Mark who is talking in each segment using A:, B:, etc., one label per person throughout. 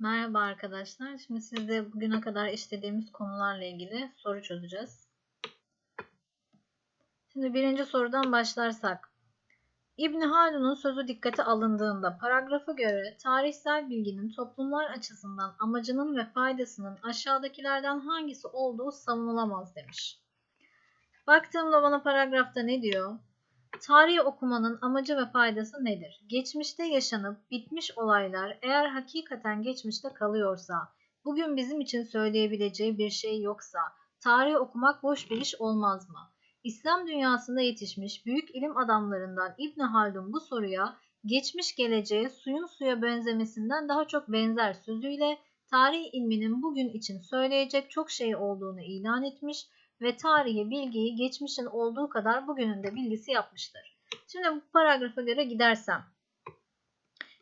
A: Merhaba arkadaşlar. Şimdi sizde bugüne kadar işlediğimiz konularla ilgili soru çözeceğiz. Şimdi birinci sorudan başlarsak. İbn Haldun'un sözü dikkate alındığında paragrafa göre tarihsel bilginin toplumlar açısından amacının ve faydasının aşağıdakilerden hangisi olduğu savunulamaz demiş. Baktığımda bana paragrafta ne diyor? Tarihi okumanın amacı ve faydası nedir? Geçmişte yaşanıp bitmiş olaylar eğer hakikaten geçmişte kalıyorsa, bugün bizim için söyleyebileceği bir şey yoksa, tarihi okumak boş bir iş olmaz mı? İslam dünyasında yetişmiş büyük ilim adamlarından İbn Haldun bu soruya geçmiş geleceğe suyun suya benzemesinden daha çok benzer sözüyle tarih ilminin bugün için söyleyecek çok şey olduğunu ilan etmiş ve tarihi bilgiyi geçmişin olduğu kadar bugünün de bilgisi yapmıştır. Şimdi bu paragrafa göre gidersem.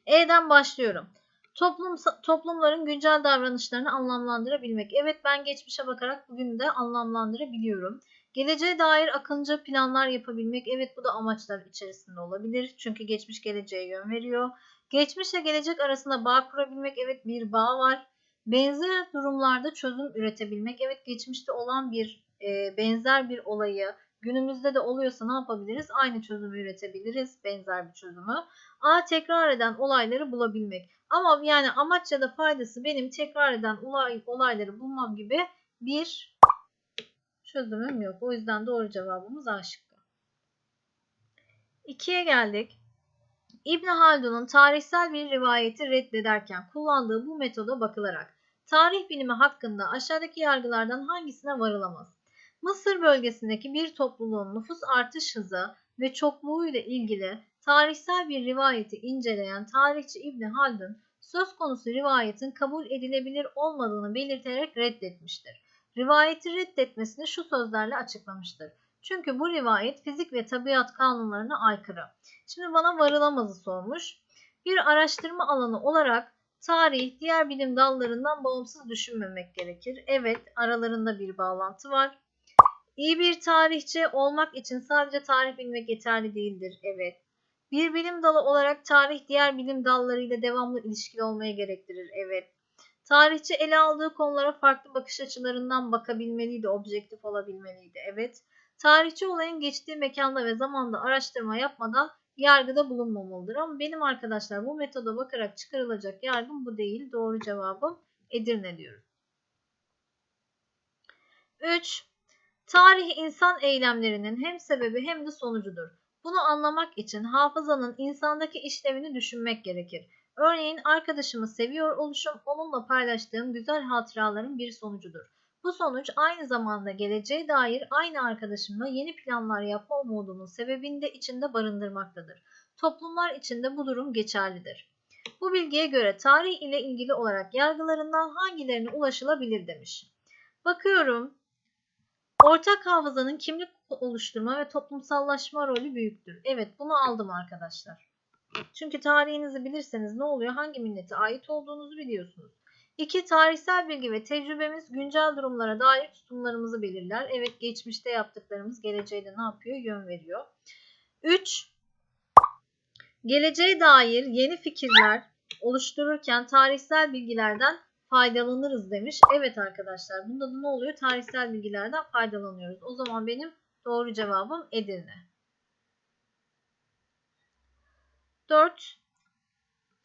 A: E'den başlıyorum. Toplum, toplumların güncel davranışlarını anlamlandırabilmek. Evet ben geçmişe bakarak bugünü de anlamlandırabiliyorum. Geleceğe dair akıncı planlar yapabilmek. Evet bu da amaçlar içerisinde olabilir. Çünkü geçmiş geleceğe yön veriyor. Geçmişle gelecek arasında bağ kurabilmek. Evet bir bağ var. Benzer durumlarda çözüm üretebilmek. Evet geçmişte olan bir e, benzer bir olayı günümüzde de oluyorsa ne yapabiliriz? Aynı çözümü üretebiliriz. Benzer bir çözümü. A. Tekrar eden olayları bulabilmek. Ama yani amaç ya da faydası benim tekrar eden olay, olayları bulmam gibi bir çözümüm yok. O yüzden doğru cevabımız A şıkkı. 2'ye geldik. İbn Haldun'un tarihsel bir rivayeti reddederken kullandığı bu metoda bakılarak tarih bilimi hakkında aşağıdaki yargılardan hangisine varılamaz? Mısır bölgesindeki bir topluluğun nüfus artış hızı ve çokluğuyla ilgili tarihsel bir rivayeti inceleyen tarihçi İbni Haldun söz konusu rivayetin kabul edilebilir olmadığını belirterek reddetmiştir. Rivayeti reddetmesini şu sözlerle açıklamıştır. Çünkü bu rivayet fizik ve tabiat kanunlarına aykırı. Şimdi bana varılamazı sormuş. Bir araştırma alanı olarak tarih diğer bilim dallarından bağımsız düşünmemek gerekir. Evet aralarında bir bağlantı var. İyi bir tarihçi olmak için sadece tarih bilmek yeterli değildir. Evet. Bir bilim dalı olarak tarih diğer bilim dallarıyla devamlı ilişkili olmaya gerektirir. Evet. Tarihçi ele aldığı konulara farklı bakış açılarından bakabilmeliydi, objektif olabilmeliydi. Evet. Tarihçi olayın geçtiği mekanda ve zamanda araştırma yapmadan yargıda bulunmamalıdır. Ama benim arkadaşlar bu metoda bakarak çıkarılacak yargım bu değil. Doğru cevabım Edirne diyorum. 3. Tarih insan eylemlerinin hem sebebi hem de sonucudur. Bunu anlamak için hafızanın insandaki işlevini düşünmek gerekir. Örneğin arkadaşımı seviyor oluşum onunla paylaştığım güzel hatıraların bir sonucudur. Bu sonuç aynı zamanda geleceğe dair aynı arkadaşımla yeni planlar yapma umudunun sebebini de içinde barındırmaktadır. Toplumlar içinde bu durum geçerlidir. Bu bilgiye göre tarih ile ilgili olarak yargılarından hangilerine ulaşılabilir demiş. Bakıyorum Ortak hafızanın kimlik oluşturma ve toplumsallaşma rolü büyüktür. Evet bunu aldım arkadaşlar. Çünkü tarihinizi bilirseniz ne oluyor? Hangi millete ait olduğunuzu biliyorsunuz. 2. Tarihsel bilgi ve tecrübemiz güncel durumlara dair tutumlarımızı belirler. Evet geçmişte yaptıklarımız geleceğe de ne yapıyor? Yön veriyor. 3. Geleceğe dair yeni fikirler oluştururken tarihsel bilgilerden faydalanırız demiş. Evet arkadaşlar bunda da ne oluyor? Tarihsel bilgilerden faydalanıyoruz. O zaman benim doğru cevabım Edirne. 4.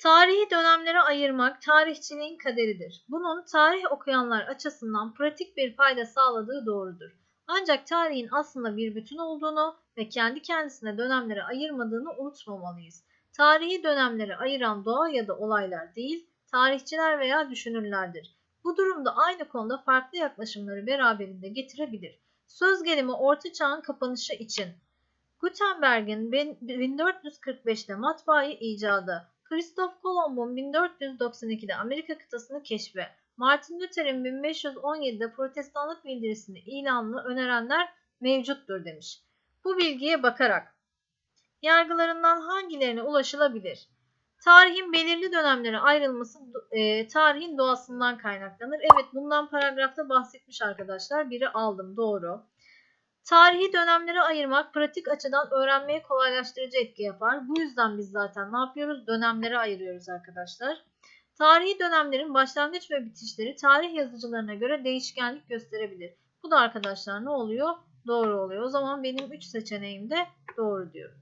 A: Tarihi dönemlere ayırmak tarihçiliğin kaderidir. Bunun tarih okuyanlar açısından pratik bir fayda sağladığı doğrudur. Ancak tarihin aslında bir bütün olduğunu ve kendi kendisine dönemlere ayırmadığını unutmamalıyız. Tarihi dönemlere ayıran doğa ya da olaylar değil, tarihçiler veya düşünürlerdir. Bu durumda aynı konuda farklı yaklaşımları beraberinde getirebilir. Söz gelimi Orta Çağ'ın kapanışı için Gutenberg'in 1445'te matbaayı icadı, Christoph Kolomb'un 1492'de Amerika kıtasını keşfi, Martin Luther'in 1517'de protestanlık bildirisini ilanını önerenler mevcuttur demiş. Bu bilgiye bakarak yargılarından hangilerine ulaşılabilir? Tarihin belirli dönemlere ayrılması e, tarihin doğasından kaynaklanır. Evet bundan paragrafta bahsetmiş arkadaşlar. Biri aldım doğru. Tarihi dönemlere ayırmak pratik açıdan öğrenmeye kolaylaştırıcı etki yapar. Bu yüzden biz zaten ne yapıyoruz? Dönemlere ayırıyoruz arkadaşlar. Tarihi dönemlerin başlangıç ve bitişleri tarih yazıcılarına göre değişkenlik gösterebilir. Bu da arkadaşlar ne oluyor? Doğru oluyor. O zaman benim 3 seçeneğim de doğru diyorum.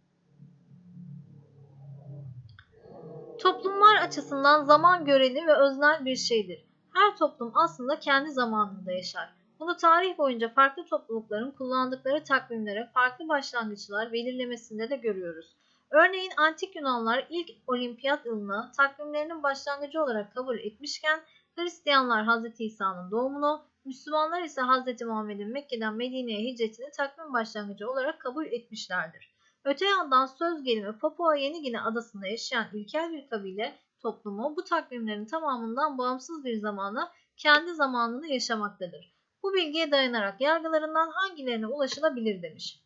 A: Toplumlar açısından zaman göreli ve öznel bir şeydir. Her toplum aslında kendi zamanında yaşar. Bunu tarih boyunca farklı toplulukların kullandıkları takvimlere farklı başlangıçlar belirlemesinde de görüyoruz. Örneğin antik Yunanlar ilk olimpiyat yılını takvimlerinin başlangıcı olarak kabul etmişken Hristiyanlar Hz. İsa'nın doğumunu, Müslümanlar ise Hz. Muhammed'in Mekke'den Medine'ye hicretini takvim başlangıcı olarak kabul etmişlerdir. Öte yandan söz gelimi Papua Yeni Gine adasında yaşayan ilkel bir kabile toplumu bu takvimlerin tamamından bağımsız bir zamana kendi zamanını yaşamaktadır. Bu bilgiye dayanarak yargılarından hangilerine ulaşılabilir demiş.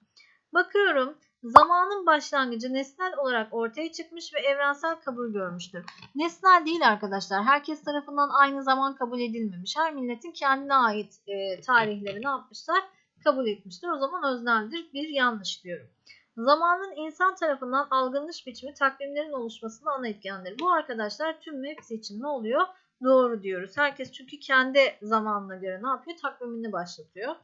A: Bakıyorum zamanın başlangıcı nesnel olarak ortaya çıkmış ve evrensel kabul görmüştür. Nesnel değil arkadaşlar. Herkes tarafından aynı zaman kabul edilmemiş. Her milletin kendine ait e, tarihleri ne yapmışlar? Kabul etmiştir. O zaman özneldir. Bir yanlış diyorum. Zamanın insan tarafından algılanış biçimi takvimlerin oluşmasında ana etkendir. Bu arkadaşlar tüm hepsi için ne oluyor? Doğru diyoruz. Herkes çünkü kendi zamanına göre ne yapıyor? Takvimini başlatıyor.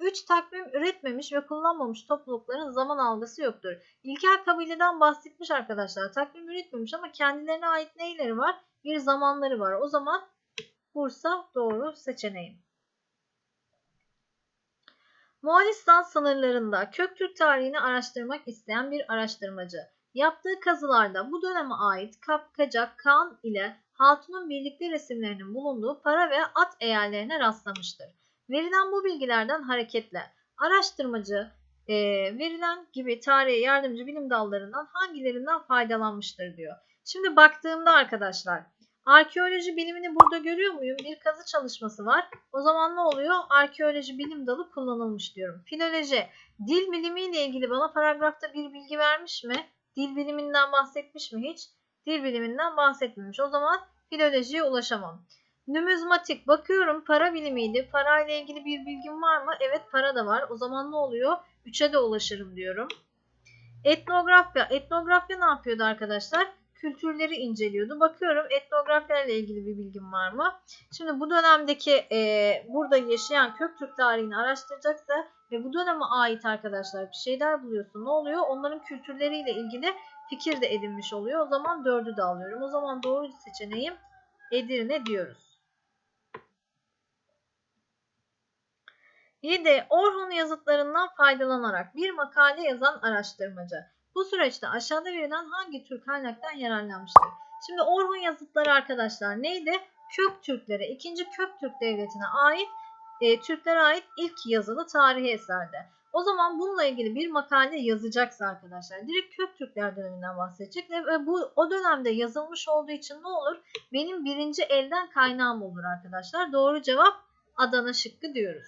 A: 3 takvim üretmemiş ve kullanmamış toplulukların zaman algısı yoktur. İlkel kabileden bahsetmiş arkadaşlar. Takvim üretmemiş ama kendilerine ait neyleri var? Bir zamanları var. O zaman Bursa doğru seçeneğim. Moğolistan sınırlarında Köktürk tarihini araştırmak isteyen bir araştırmacı. Yaptığı kazılarda bu döneme ait Kapkacak, Kaan ile Hatun'un birlikte resimlerinin bulunduğu para ve at eyallerine rastlamıştır. Verilen bu bilgilerden hareketle araştırmacı e, verilen gibi tarihe yardımcı bilim dallarından hangilerinden faydalanmıştır diyor. Şimdi baktığımda arkadaşlar arkeoloji bilimini burada görüyor muyum? Bir kazı çalışması var. O zaman ne oluyor? Arkeoloji bilim dalı kullanılmış diyorum. Filoloji dil bilimiyle ilgili bana paragrafta bir bilgi vermiş mi? Dil biliminden bahsetmiş mi hiç? Dil biliminden bahsetmemiş. O zaman filolojiye ulaşamam. Numizmatik bakıyorum para bilimiydi. Parayla ilgili bir bilgim var mı? Evet para da var. O zaman ne oluyor? 3'e de ulaşırım diyorum. Etnografya. Etnografya ne yapıyordu arkadaşlar? Kültürleri inceliyordu. Bakıyorum etnografya ile ilgili bir bilgim var mı? Şimdi bu dönemdeki e, burada yaşayan Köktürk tarihini araştıracaksa ve bu döneme ait arkadaşlar bir şeyler buluyorsun. Ne oluyor? Onların kültürleriyle ilgili fikir de edinmiş oluyor. O zaman dördü de alıyorum. O zaman doğru seçeneğim Edirne diyoruz. 7. Orhun yazıtlarından faydalanarak bir makale yazan araştırmacı. Bu süreçte aşağıda verilen hangi tür kaynaktan yararlanmıştır? Şimdi Orhun yazıtları arkadaşlar neydi? Kök Türklere, 2. Kök Türk Devleti'ne ait, e, Türklere ait ilk yazılı tarihi eserde. O zaman bununla ilgili bir makale yazacaksa arkadaşlar direkt Kök Türkler döneminden bahsedecek ve bu o dönemde yazılmış olduğu için ne olur? Benim birinci elden kaynağım olur arkadaşlar. Doğru cevap Adana şıkkı diyoruz.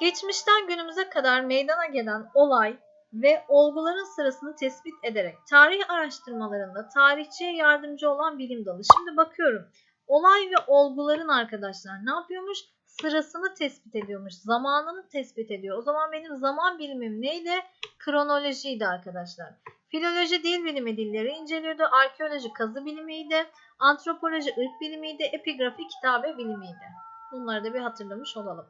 A: Geçmişten günümüze kadar meydana gelen olay ve olguların sırasını tespit ederek tarih araştırmalarında tarihçiye yardımcı olan bilim dalı. Şimdi bakıyorum. Olay ve olguların arkadaşlar ne yapıyormuş? Sırasını tespit ediyormuş. Zamanını tespit ediyor. O zaman benim zaman bilimim neydi? Kronolojiydi arkadaşlar. Filoloji dil bilimi dilleri inceliyordu. Arkeoloji kazı bilimiydi. Antropoloji ırk bilimiydi. Epigrafi kitabe bilimiydi. Bunları da bir hatırlamış olalım.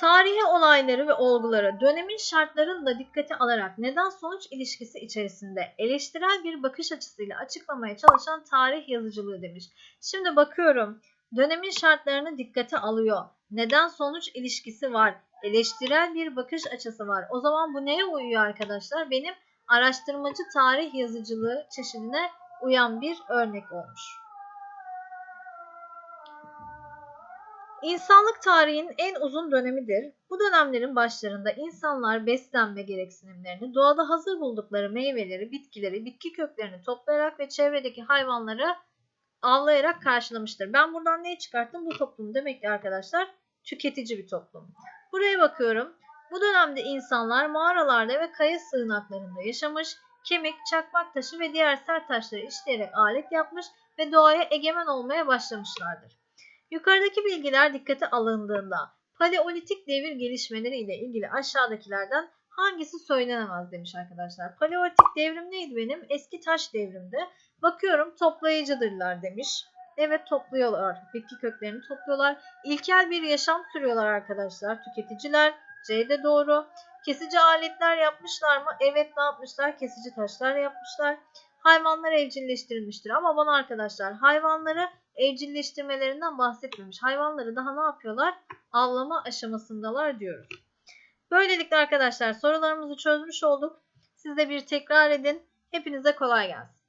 A: Tarihi olayları ve olguları dönemin şartlarını da dikkate alarak neden-sonuç ilişkisi içerisinde eleştirel bir bakış açısıyla açıklamaya çalışan tarih yazıcılığı demiş. Şimdi bakıyorum dönemin şartlarını dikkate alıyor. Neden-sonuç ilişkisi var. Eleştirel bir bakış açısı var. O zaman bu neye uyuyor arkadaşlar? Benim araştırmacı tarih yazıcılığı çeşidine uyan bir örnek olmuş. İnsanlık tarihinin en uzun dönemidir. Bu dönemlerin başlarında insanlar beslenme gereksinimlerini, doğada hazır buldukları meyveleri, bitkileri, bitki köklerini toplayarak ve çevredeki hayvanları avlayarak karşılamıştır. Ben buradan neyi çıkarttım? Bu toplum demek ki arkadaşlar tüketici bir toplum. Buraya bakıyorum. Bu dönemde insanlar mağaralarda ve kaya sığınaklarında yaşamış, kemik, çakmak taşı ve diğer sert taşları işleyerek alet yapmış ve doğaya egemen olmaya başlamışlardır. Yukarıdaki bilgiler dikkate alındığında paleolitik devir gelişmeleri ile ilgili aşağıdakilerden hangisi söylenemez demiş arkadaşlar. Paleolitik devrim neydi benim? Eski taş devrimde. Bakıyorum toplayıcıdırlar demiş. Evet topluyorlar. Bitki köklerini topluyorlar. İlkel bir yaşam sürüyorlar arkadaşlar. Tüketiciler. C de doğru. Kesici aletler yapmışlar mı? Evet ne yapmışlar? Kesici taşlar yapmışlar. Hayvanlar evcilleştirilmiştir. Ama bana arkadaşlar hayvanları evcilleştirmelerinden bahsetmemiş. Hayvanları daha ne yapıyorlar? Avlama aşamasındalar diyoruz. Böylelikle arkadaşlar sorularımızı çözmüş olduk. Siz de bir tekrar edin. Hepinize kolay gelsin.